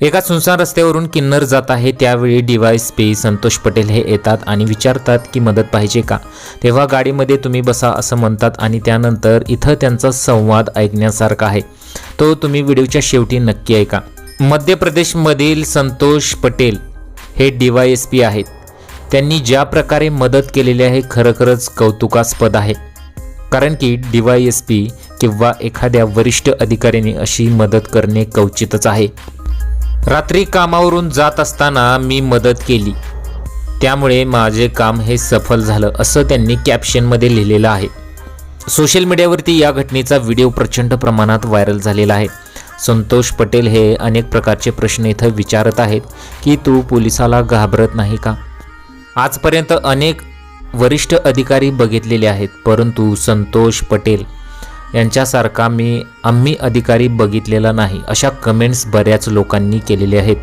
एका सुनसान रस्त्यावरून किन्नर जात आहे. त्यावेळी डिवायस पी संतोष पटेल हे येतात आणि विचारतात की मदत पाहिजे का? तेव्हा गाडीमध्ये तुम्ही बसा असं म्हणतात आणि त्यानंतर इथं त्यांचा संवाद ऐकण्यासारखा आहे. तो तुम्ही व्हिडिओच्या शेवटी नक्की ऐका. मध्य प्रदेशमधील संतोष पटेल हे डीवायएस पी आहेत. त्यांनी ज्या प्रकारे मदत केलेली आहे खरोखरच कौतुकास्पद आहे. कारण की डीवायएस पी किंवा एखाद्या वरिष्ठ अधिकाऱ्याने अशी मदत करणे कवचितच आहे. रात्री कामावरून जात असताना मी मदत केली. त्यामुळे माझे काम हे सफल झालं असं त्यांनी कॅप्शनमध्ये लिहिलेलं आहे. सोशल मीडियावरती या घटनेचा व्हिडिओ प्रचंड प्रमाणात व्हायरल झालेला आहे. संतोष पटेल हे अनेक प्रकारचे प्रश्न इथं विचारत आहेत की तू पोलिसाला घाबरत नाही का? आजपर्यंत अनेक वरिष्ठ अधिकारी बघितलेले आहेत परंतु संतोष पटेल यांच्यासारखा मी आम्ही अधिकारी बघितलेला नाही अशा कमेंट्स बऱ्याच लोकांनी केलेल्या आहेत.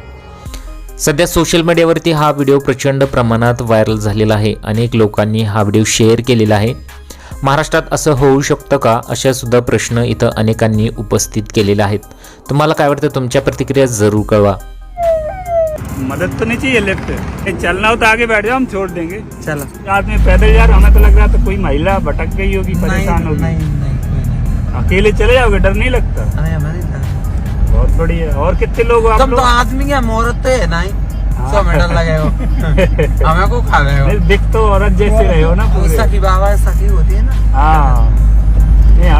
सध्या सोशल मीडियावरती हा व्हिडिओ प्रचंड प्रमाणात व्हायरल झालेला आहे. अनेक लोकांनी हा व्हिडिओ शेअर केलेला आहे. महाराष्ट्रात असं होऊ शकतं का? अशा सुद्धा प्रश्न इथं अनेकांनी उपस्थित केलेले आहेत. तुम्हाला काय वाटतं? तुमच्या प्रतिक्रिया जरूर कळवा. मदद तो नहीं चाहिए लेफ्ट। ये चलना हो तो आगे बैठ जाओ हम छोड़ देंगे। चलो। आदमी पैदल जा रहा हमें तो लग रहा था कोई महिला भटक गई होगी परेशान होगी। नहीं नहीं कोई नहीं। अकेले चले जाओगे डर नहीं लगता? अरे बहुत बढ़िया। और कितने लोग आप तुम तो आदमी है औरत तो है ना ही। सब मेडल लगे हो। हमें को खा गए हो। दिख तो औरत जैसे रहे हो ना पूरे। सखी बाबा सखी होती है ना? हाँ।